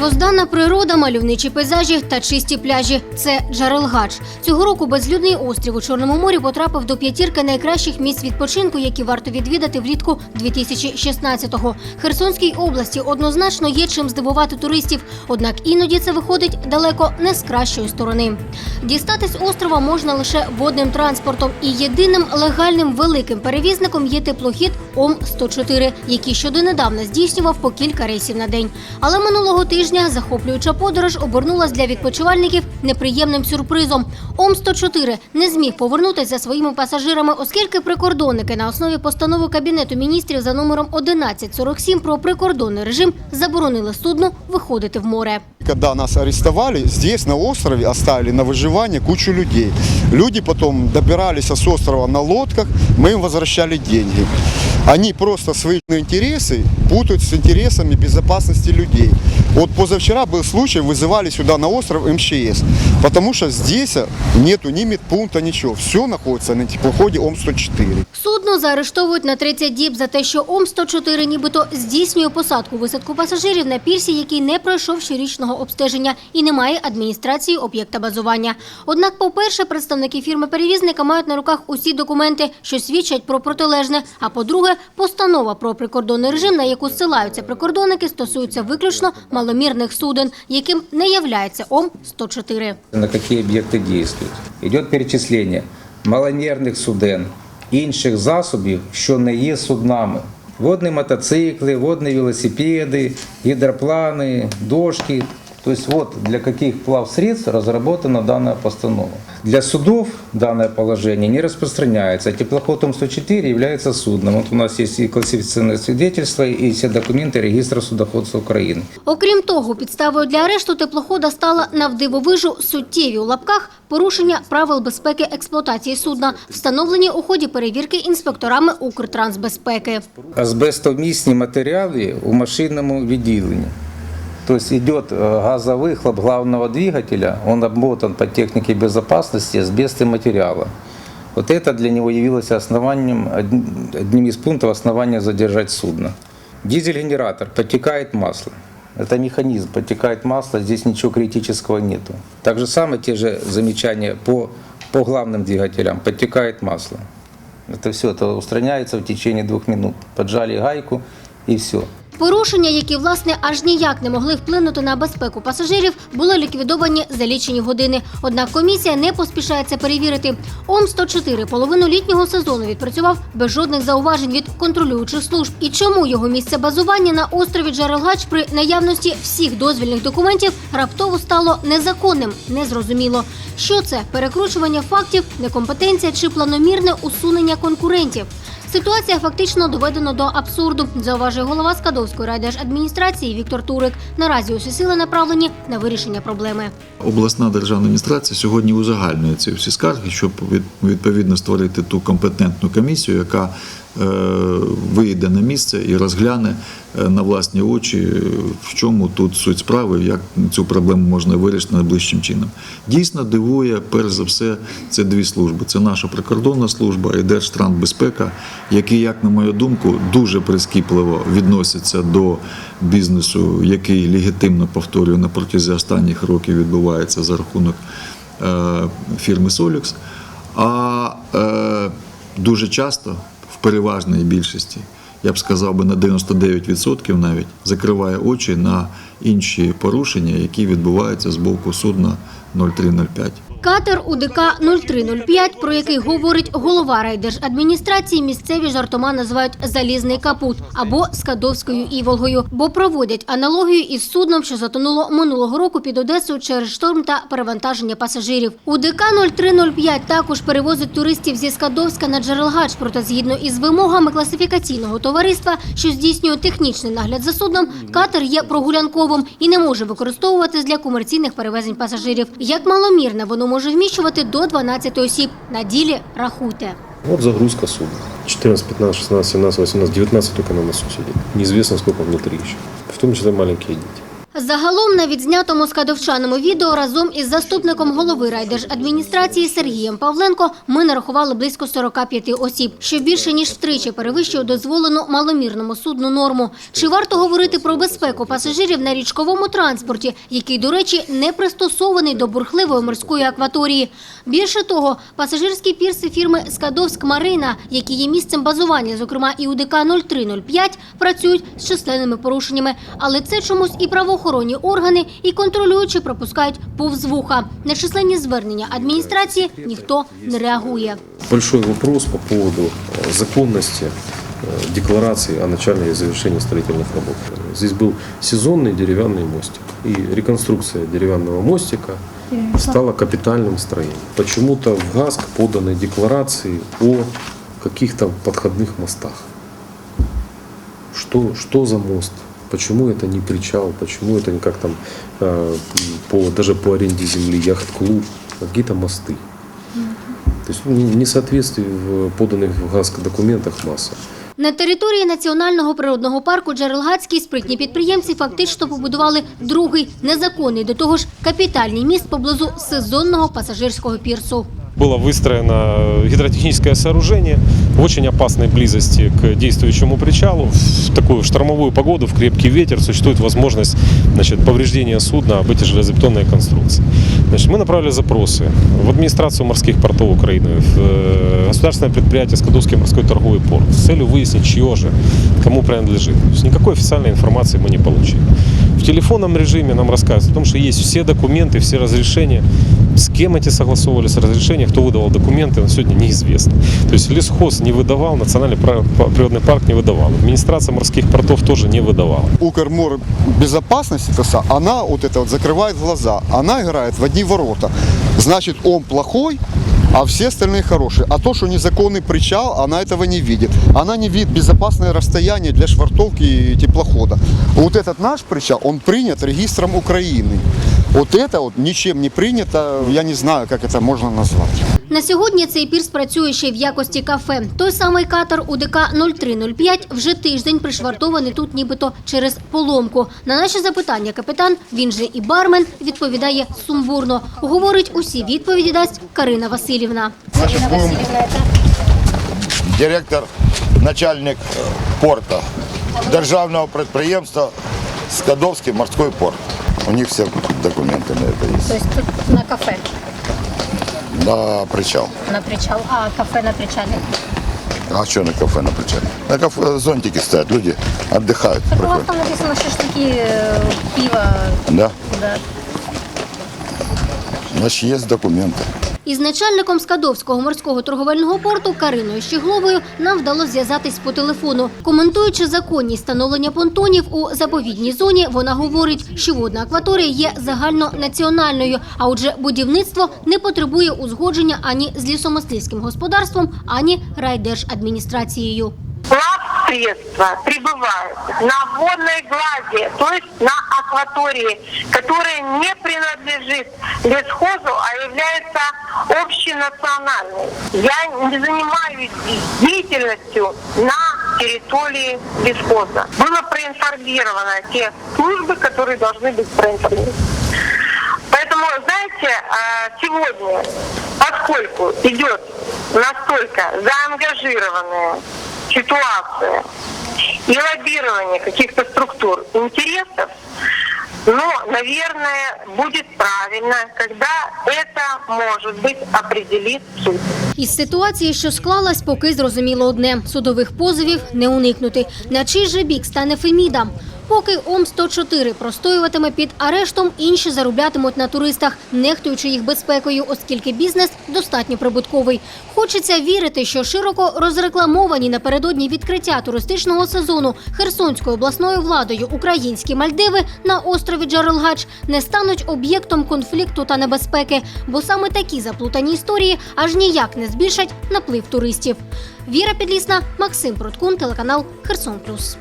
Первозданна природа, мальовничі пейзажі та чисті пляжі це Джарелгач. Цього року безлюдний острів у Чорному морі потрапив до п'ятірки найкращих місць відпочинку, які варто відвідати влітку 2016-го. Херсонській області однозначно є чим здивувати туристів, однак іноді це виходить далеко не з кращої сторони. Дістатись острова можна лише водним транспортом, і єдиним легальним великим перевізником є теплохід Ом-104, який щодонедавна здійснював по кілька рейсів на день. Але минулого тижня захоплююча подорож обернулась для відпочивальників неприємним сюрпризом. Ом-104 не зміг повернутися за своїми пасажирами, оскільки прикордонники на основі постанови Кабінету міністрів за номером 1147 про прикордонний режим заборонили судну виходити в море. Когда нас арестовали, здесь на острове оставили на выживание кучу людей. Люди потом добирались с острова на лодках, мы им возвращали деньги. Они просто свои интересы путают с интересами безопасности людей. Вот позавчера был случай, вызывали сюда на остров МЧС, потому что здесь нету ни медпункта, ничего. Все находится на теплоходе Ом-104. Судно заарештовують на 30 діб за те, що Ом-104 нібито здійснює посадку висадку пасажирів на пірсі, який не пройшов щорічного обстеження і не має адміністрації об'єкта базування. Однак, по-перше, представники фірми-перевізника мають на руках усі документи, що свідчать про протилежне. А по-друге, постанова про прикордонний режим, на яку ссилаються прикордонники, стосується виключно маломірних суден, яким не являється Ом-104. на які об'єкти діють? Йде перечислення маломірних суден, інших засобів, що не є суднами. Водні мотоцикли, водні велосипеди, гідроплани, дошки. То есть вот для каких плавсредств разработана данная постанова. Для судов данное положение не распространяется. Теплоход Ом-104 является судном. Вот у нас есть и классифицированное свидетельство, и все документы регистра судоходства Украины. Окрім того, підставою для арешту теплохода стала навдивовижу суттєві у лапках порушення правил безпеки експлуатації судна, встановлені у ході перевірки інспекторами Укртрансбезпеки. Азбестомісні матеріали у машинному відділенні. То есть идет э, газовыхлоп главного двигателя, он обмотан по технике безопасности асбестным материала. Вот это для него явилось основанием, одним из пунктов основания задержать судно. Дизель-генератор, подтекает масло. Это механизм, подтекает масло, здесь ничего критического нету. Так же самое те же замечания по, по главным двигателям, подтекает масло. Это все, это устраняется в течение двух минут. Поджали гайку и все. Порушення, які власне аж ніяк не могли вплинути на безпеку пасажирів, були ліквідовані за лічені години. Однак комісія не поспішає це перевірити. Ом-104 половину літнього сезону відпрацював без жодних зауважень від контролюючих служб. І чому його місце базування на острові Джарелгач при наявності всіх дозвільних документів раптово стало незаконним, незрозуміло. Що це перекручування фактів, некомпетенція чи планомірне усунення конкурентів? Ситуація фактично доведена до абсурду, зауважує голова Скадовської райдержадміністрації Віктор Турик. Наразі усі сили направлені на вирішення проблеми. Обласна державна адміністрація сьогодні узагальнює ці всі скарги, щоб відповідно створити ту компетентну комісію, яка вийде на місце і розгляне е, на власні очі, е, в чому тут суть справи, як цю проблему можна вирішити найближчим чином. Дійсно дивує, перш за все, це дві служби: це наша прикордонна служба і Держтрансбезпека, які, як на мою думку, дуже прискіпливо відносяться до бізнесу, який легітимно повторюю на протязі останніх років відбувається за рахунок е, фірми Солікс. А е, дуже часто, в переважній більшості, я б сказав би на 99% навіть, закриває очі на інші порушення, які відбуваються з боку судна 0305. Катер УДК 0305, про який говорить голова райдержадміністрації, місцеві жартома називають залізний капут або Скадовською іволгою, бо проводять аналогію із судном, що затонуло минулого року під Одесою через шторм та перевантаження пасажирів. УДК 0305 також перевозить туристів зі Скадовська на Джерелгач, проте згідно із вимогами класифікаційного товариства, що здійснює технічний нагляд за судном, катер є прогулянковим і не може використовуватись для комерційних перевезень пасажирів. Як маломірне воно може вміщувати до 12 осіб. На ділі рахуйте. Вот загрузка судна. 14, 15, 16, 17, 18, 19 только на носу сидит. Неизвестно, сколько внутри. В том числе маленькие дети. Загалом на відзнятому скадовчаному відео разом із заступником голови райдержадміністрації Сергієм Павленко ми нарахували близько 45 осіб, що більше ніж втричі перевищує дозволену маломірному судну норму. Чи варто говорити про безпеку пасажирів на річковому транспорті, який, до речі, не пристосований до бурхливої морської акваторії? Більше того, пасажирські пірси фірми Скадовськ Марина, які є місцем базування, зокрема і УДК 0305, працюють з численними порушеннями. Але це чомусь і правоохоронні органи, і контролюючі пропускають повз вуха. На численні звернення адміністрації ніхто не реагує. Большой вопрос по поводу э, законности э, декларации о начале и завершении строительных работ. Здесь был сезонный деревянный мостик. И реконструкция деревянного мостика стала капитальным строением. Почему-то в ГАСК поданы декларации о каких-то подходных мостах. Что, что за мост? Почему это не причал? Почему это не как там э, по, даже по аренде земли, яхт-клуб? Какие-то мосты. То есть не- несоответствий в поданных в ГАСК документах масса. На території національного природного парку Джерелгацький спритні підприємці фактично побудували другий незаконний до того ж капітальний міст поблизу сезонного пасажирського пірсу. Было выстроено гидротехническое сооружение в очень опасной близости к действующему причалу. В такую штормовую погоду, в крепкий ветер существует возможность значит, повреждения судна об эти железобетонные конструкции. Значит, мы направили запросы в администрацию морских портов Украины, в э, государственное предприятие Скадовский морской торговый порт с целью выяснить, чье же, кому принадлежит. Никакой официальной информации мы не получили. В телефонном режиме нам рассказывают о том, что есть все документы, все разрешения. С кем эти согласовывались разрешения, кто выдавал документы, сегодня неизвестно. То есть лесхоз не выдавал, национальный природный парк не выдавал. Администрация морских портов тоже не выдавала. Укрмор безопасности, она вот это вот закрывает глаза, она играет в одни ворота. Значит, он плохой, а все остальные хорошие. А то, что незаконный причал, она этого не видит. Она не видит безопасное расстояние для швартовки и теплохода. Вот этот наш причал, он принят регистром Украины. Вот это вот ничем не принято, я не знаю, как это можно назвать. На сьогодні цей пірс працює ще й в якості кафе. Той самий катер УДК 0305 вже тиждень пришвартований тут нібито через поломку. На наші запитання капітан, він же і бармен, відповідає сумбурно. Говорить, усі відповіді дасть Карина Васильівна. Значит, будем директор, начальник порта державного підприємства Скадовський морський порт. У них все документы на это есть. Тобто на кафе, На причал. на причал, а кафе на причале? А что на кафе на причале? На кафе зонтики стоят, люди отдыхают. Так у вас там написано шашлики, пиво. Да? Да. Значит, есть документы. Із начальником Скадовського морського торговельного порту Кариною Щегловою нам вдалося зв'язатись по телефону. Коментуючи законність встановлення понтонів у заповідній зоні, вона говорить, що водна акваторія є загальнонаціональною, а отже, будівництво не потребує узгодження ані з лісомисливським господарством, ані райдержадміністрацією. средства прибывают на водной глади, то есть на акватории, которая не принадлежит лесхозу, а является общенациональной. Я не занимаюсь деятельностью на территории лесхоза. Было проинформировано те службы, которые должны быть проинформированы. Поэтому, знаете, э, сегодня, поскольку идет настолько заангажированная ситуация и лоббирование каких-то структур интересов, но, наверное, будет правильно, когда это, может быть, определит суд. Із ситуації, що склалась, поки зрозуміло одне: судових позовів не уникнути. На чий же бік стане Феміда? Поки ОМ-104 простоюватиме під арештом, інші зароблятимуть на туристах, нехтуючи їх безпекою, оскільки бізнес достатньо прибутковий. Хочеться вірити, що широко розрекламовані напередодні відкриття туристичного сезону Херсонською обласною владою українські Мальдиви на острові Джарелгач не стануть об'єктом конфлікту та небезпеки, бо саме такі заплутані історії аж ніяк не збільшать наплив туристів. Віра Підлісна, Максим Проткун, телеканал Херсон Плюс.